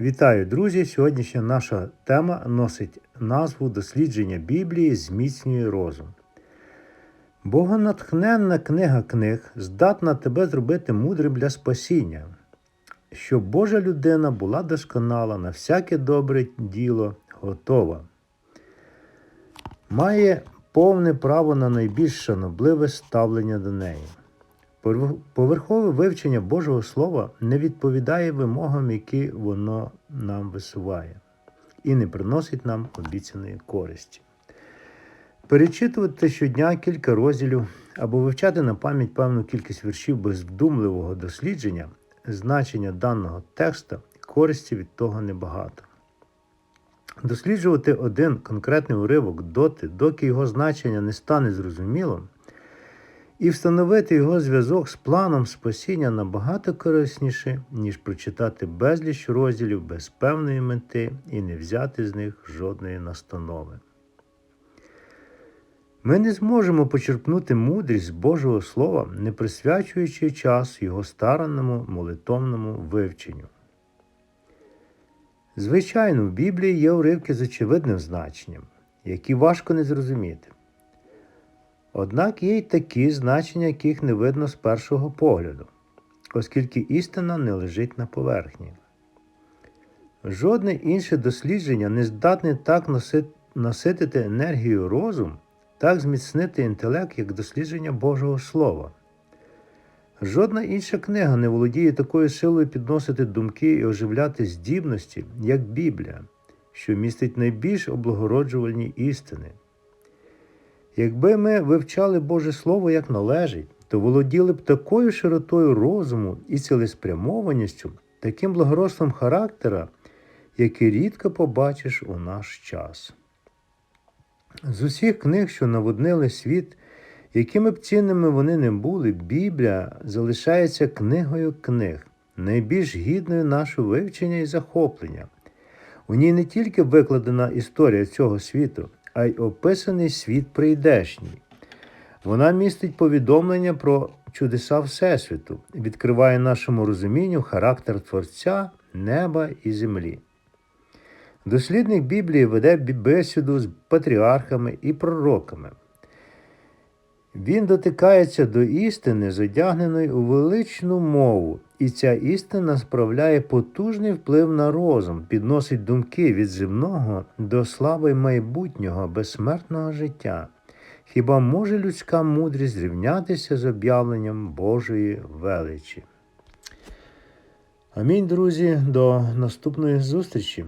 Вітаю, друзі! Сьогоднішня наша тема носить назву Дослідження Біблії зміцнює розум. Богонатхненна книга книг здатна тебе зробити мудрим для спасіння, щоб Божа людина була досконала на всяке добре діло готова. Має повне право на найбільш шанобливе ставлення до неї. Повер- Поверхове вивчення Божого Слова не відповідає вимогам, які воно нам висуває, і не приносить нам обіцяної користі. Перечитувати щодня кілька розділів або вивчати на пам'ять певну кількість віршів без вдумливого дослідження значення даного текста користі від того небагато. Досліджувати один конкретний уривок доти, доки його значення не стане зрозумілим, і встановити його зв'язок з планом спасіння набагато корисніше, ніж прочитати безліч розділів без певної мети і не взяти з них жодної настанови. Ми не зможемо почерпнути мудрість Божого Слова, не присвячуючи час його старанному молитовному вивченню. Звичайно, в Біблії є уривки з очевидним значенням, які важко не зрозуміти. Однак є й такі значення, яких не видно з першого погляду, оскільки істина не лежить на поверхні. Жодне інше дослідження не здатне так наситити енергію розум, так зміцнити інтелект, як дослідження Божого Слова. Жодна інша книга не володіє такою силою підносити думки і оживляти здібності, як Біблія, що містить найбільш облагороджувальні істини. Якби ми вивчали Боже Слово як належить, то володіли б такою широтою розуму і цілеспрямованістю, таким благородством характера, який рідко побачиш у наш час. З усіх книг, що наводнили світ, якими б цінними вони не були, Біблія залишається книгою книг, найбільш гідною нашого вивчення і захоплення. У ній не тільки викладена історія цього світу, а й описаний світ прийдешній. Вона містить повідомлення про чудеса Всесвіту, відкриває нашому розумінню характер Творця, неба і землі. Дослідник Біблії веде бесіду з патріархами і пророками. Він дотикається до істини, задягненої у величну мову, і ця істина справляє потужний вплив на розум, підносить думки від земного до слави майбутнього, безсмертного життя. Хіба може людська мудрість зрівнятися з об'явленням Божої величі? Амінь, друзі, до наступної зустрічі.